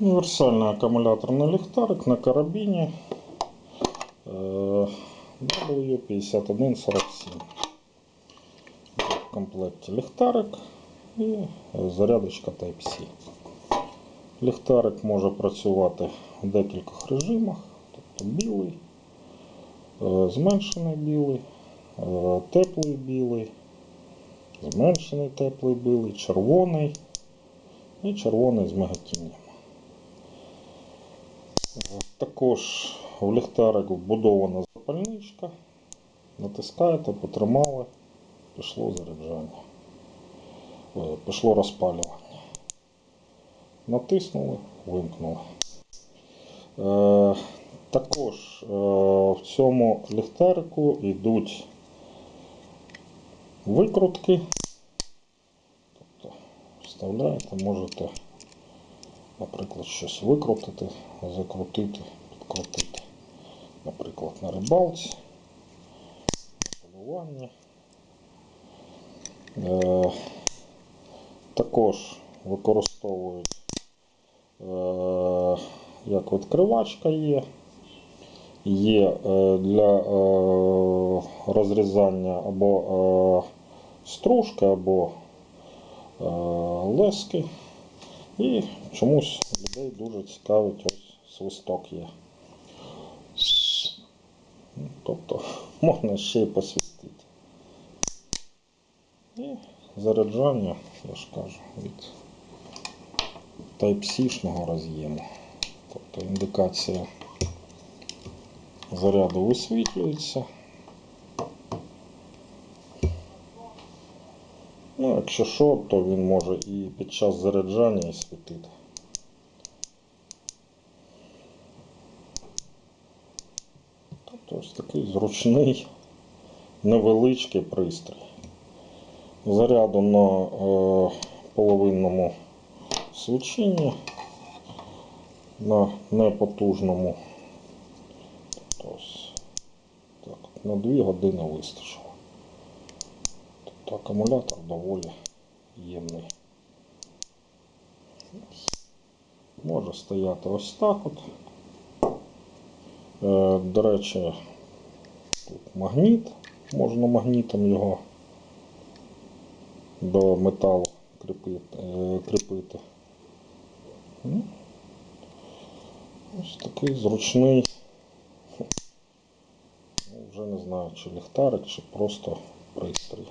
Універсальний акумуляторний ліхтарик на карабіні е, W5147. В комплекті ліхтарик і зарядочка Type-C. Ліхтарик може працювати в декількох режимах, тобто білий, е, зменшений білий, е, теплий білий, зменшений теплий білий, червоний і червоний з мигатінням. Також в ліхтарик вбудована запальничка. Натискаєте, потримали, пішло заряджання. Е, Пішло розпалювання. Натиснули, вимкнули. Е, також е, в цьому ліхтарику йдуть викрутки. Тобто вставляєте, можете, наприклад, щось викрутити, закрутити, підкрутити. Наприклад, на рибалці, на полюванні. Е, також використовують е, як відкривачка є. Є е, для е, розрізання або е, стружки, або е, лески. І чомусь людей дуже цікавить ось свисток є. Ну, Тобто можна ще й посвістити. І заряджання, я ж кажу, від Type-C-шного роз'єму. Тобто індикація заряду висвітлюється. Ну, якщо що, то він може і під час заряджання і світити. Тобто ось такий зручний, невеличкий пристрій. Заряду на е, половинному свіченні, на непотужному. Тобто так, на 2 години вистачило. Тобто акумулятор доволі ємний. Може стояти ось так от. Е, До речі, тут магніт, можна магнітом його до металу кріпити. е. Ну, Ось такий зручний, ну, вже не знаю, чи ліхтарик, чи просто пристрій.